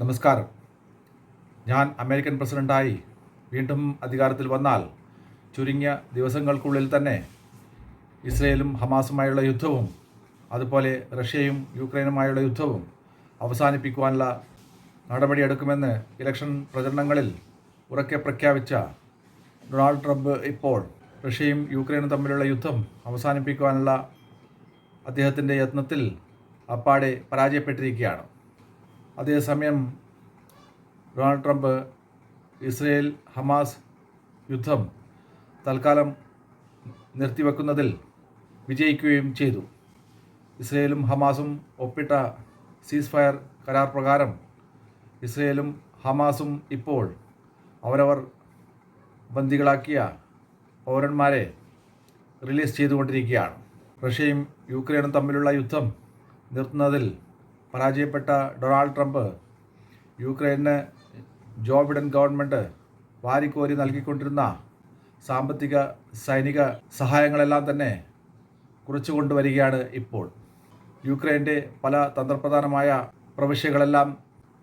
നമസ്കാരം. ഞാൻ അമേരിക്കൻ പ്രസിഡന്റായി വീണ്ടും അധികാരത്തിൽ വന്നാൽ ചുരുങ്ങിയ ദിവസങ്ങൾക്കുള്ളിൽ തന്നെ ഇസ്രയേലും ഹമാസുമായുള്ള യുദ്ധവും അതുപോലെ റഷ്യയും യുക്രൈനുമായുള്ള യുദ്ധവും അവസാനിപ്പിക്കുവാനുള്ള നടപടിയെടുക്കുമെന്ന് ഇലക്ഷൻ പ്രചരണങ്ങളിൽ ഉറക്കെ പ്രഖ്യാപിച്ച ഡൊണാൾഡ് ട്രംപ് ഇപ്പോൾ റഷ്യയും യുക്രൈനും തമ്മിലുള്ള യുദ്ധം അവസാനിപ്പിക്കുവാനുള്ള അദ്ദേഹത്തിന്റെ യത്നത്തിൽ അപ്പാടെ പരാജയപ്പെട്ടിരിക്കുകയാണ്. അതേസമയം ഡൊണാൾഡ് ട്രംപ് ഇസ്രയേൽ ഹമാസ് യുദ്ധം തൽക്കാലം നിർത്തിവെക്കുന്നതിൽ വിജയിക്കുകയും ചെയ്തു. ഇസ്രയേലും ഹമാസും ഒപ്പിട്ട സീസ് ഫയർ കരാർ പ്രകാരം ഇസ്രയേലും ഹമാസും ഇപ്പോൾ അവരവർ ബന്ദികളാക്കിയ പൗരന്മാരെ റിലീസ് ചെയ്തുകൊണ്ടിരിക്കുകയാണ്. റഷ്യയും യുക്രൈനും തമ്മിലുള്ള യുദ്ധം നിർത്തുന്നതിൽ പരാജയപ്പെട്ട ഡൊണാൾഡ് ട്രംപ് യുക്രൈന് ജോ ബിഡൻ ഗവൺമെന്റ് വാരിക്കോരി നൽകിക്കൊണ്ടിരുന്ന സാമ്പത്തിക സൈനിക സഹായങ്ങളെല്ലാം തന്നെ കുറച്ചു കൊണ്ടുവരികയാണ് ഇപ്പോൾ. യുക്രൈന്റെ പല തന്ത്രപ്രധാനമായ പ്രവിശ്യകളെല്ലാം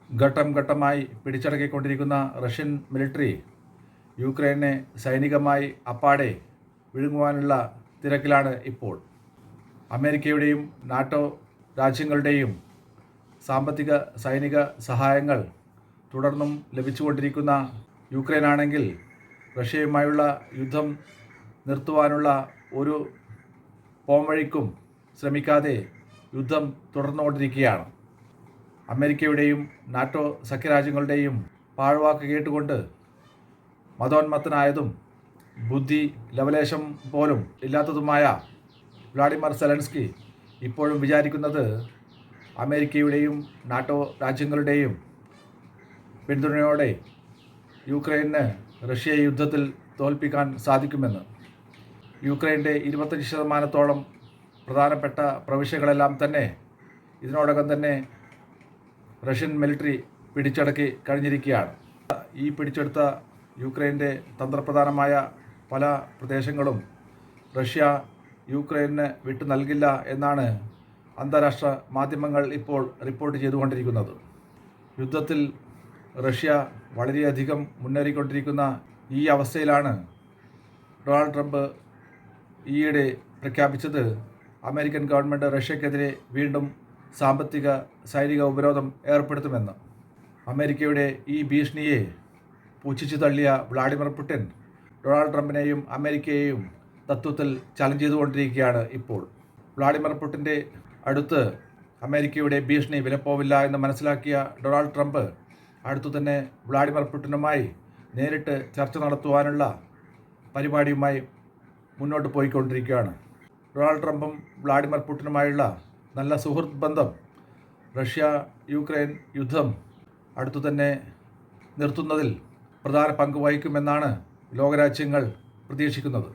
ഘട്ടം ഘട്ടമായി പിടിച്ചടക്കിക്കൊണ്ടിരിക്കുന്ന റഷ്യൻ മിലിറ്ററി യുക്രൈനെ സൈനികമായി അപ്പാടെ വിഴുങ്ങുവാനുള്ള തിരക്കിലാണ് ഇപ്പോൾ. അമേരിക്കയുടെയും നാറ്റോ രാജ്യങ്ങളുടെയും സാമ്പത്തിക സൈനിക സഹായങ്ങൾ തുടർന്നും ലഭിച്ചുകൊണ്ടിരിക്കുന്ന യുക്രൈനാണെങ്കിൽ റഷ്യയുമായുള്ള യുദ്ധം നിർത്തുവാനുള്ള ഒരു പോംവഴിക്കും ശ്രമിക്കാതെ യുദ്ധം തുടർന്നുകൊണ്ടിരിക്കുകയാണ്. അമേരിക്കയുടെയും നാറ്റോ സഖ്യരാജ്യങ്ങളുടെയും പാഴ്വാക്ക് കേട്ടുകൊണ്ട് മതോന്മത്തനായതും ബുദ്ധി ലവലേശം പോലും ഇല്ലാത്തതുമായ വ്ളാഡിമർ സെലൻസ്കി ഇപ്പോഴും വിചാരിക്കുന്നത് അമേരിക്കയുടെയും നാട്ടോ രാജ്യങ്ങളുടെയും പിന്തുണയോടെ യുക്രൈന് റഷ്യ യുദ്ധത്തിൽ തോൽപ്പിക്കാൻ സാധിക്കുമെന്ന്. യുക്രൈന്റെ ഇരുപത്തഞ്ച് ശതമാനത്തോളം പ്രധാനപ്പെട്ട പ്രവിശ്യകളെല്ലാം തന്നെ ഇതിനോടകം തന്നെ റഷ്യൻ മിലിറ്ററി പിടിച്ചടക്കി കഴിഞ്ഞിരിക്കുകയാണ്. ഈ പിടിച്ചെടുത്ത യുക്രൈന്റെ തന്ത്രപ്രധാനമായ പല പ്രദേശങ്ങളും റഷ്യ യുക്രൈന് വിട്ടു നൽകില്ല എന്നാണ് അന്താരാഷ്ട്ര മാധ്യമങ്ങൾ ഇപ്പോൾ റിപ്പോർട്ട് ചെയ്തുകൊണ്ടിരിക്കുന്നത്. യുദ്ധത്തിൽ റഷ്യ വളരെയധികം മുന്നേറിക്കൊണ്ടിരിക്കുന്ന ഈ അവസ്ഥയിലാണ് ഡൊണാൾഡ് ട്രംപ് ഈയിടെ പ്രഖ്യാപിച്ചത്. അമേരിക്കൻ ഗവൺമെന്റ് റഷ്യക്കെതിരെ വീണ്ടും സാമ്പത്തിക സൈനിക ഉപരോധം ഏർപ്പെടുത്തുമെന്ന്. അമേരിക്കയുടെ ഈ ഭീഷണിയെ പൂച്ഛിച്ചു തള്ളിയ വ്ളാഡിമിർ പുടിൻ ഡൊണാൾഡ് ട്രംപിനെയും അമേരിക്കയെയും തത്വത്തിൽ ചലഞ്ച് ചെയ്തുകൊണ്ടിരിക്കുകയാണ് ഇപ്പോൾ. വ്ളാഡിമിർ പുടിന്റെ അടുത്ത് അമേരിക്കയുടെ ഭീഷണി വിലപ്പോവില്ല എന്ന് മനസ്സിലാക്കിയ ഡൊണാൾഡ് ട്രംപ് അടുത്തു തന്നെ വ്ളാഡിമിർ പുടിനുമായി നേരിട്ട് ചർച്ച നടത്തുവാനുള്ള പരിപാടിയുമായി മുന്നോട്ട് പോയിക്കൊണ്ടിരിക്കുകയാണ്. ഡൊണാൾഡ് ട്രംപും വ്ളാഡിമിർ പുടിനുമായുള്ള നല്ല സുഹൃത്ത് ബന്ധം റഷ്യ യുക്രൈൻ യുദ്ധം അടുത്തു തന്നെ നിർത്തുന്നതിൽ പ്രധാന പങ്ക് വഹിക്കുമെന്നാണ് ലോകരാജ്യങ്ങൾ പ്രതീക്ഷിക്കുന്നത്.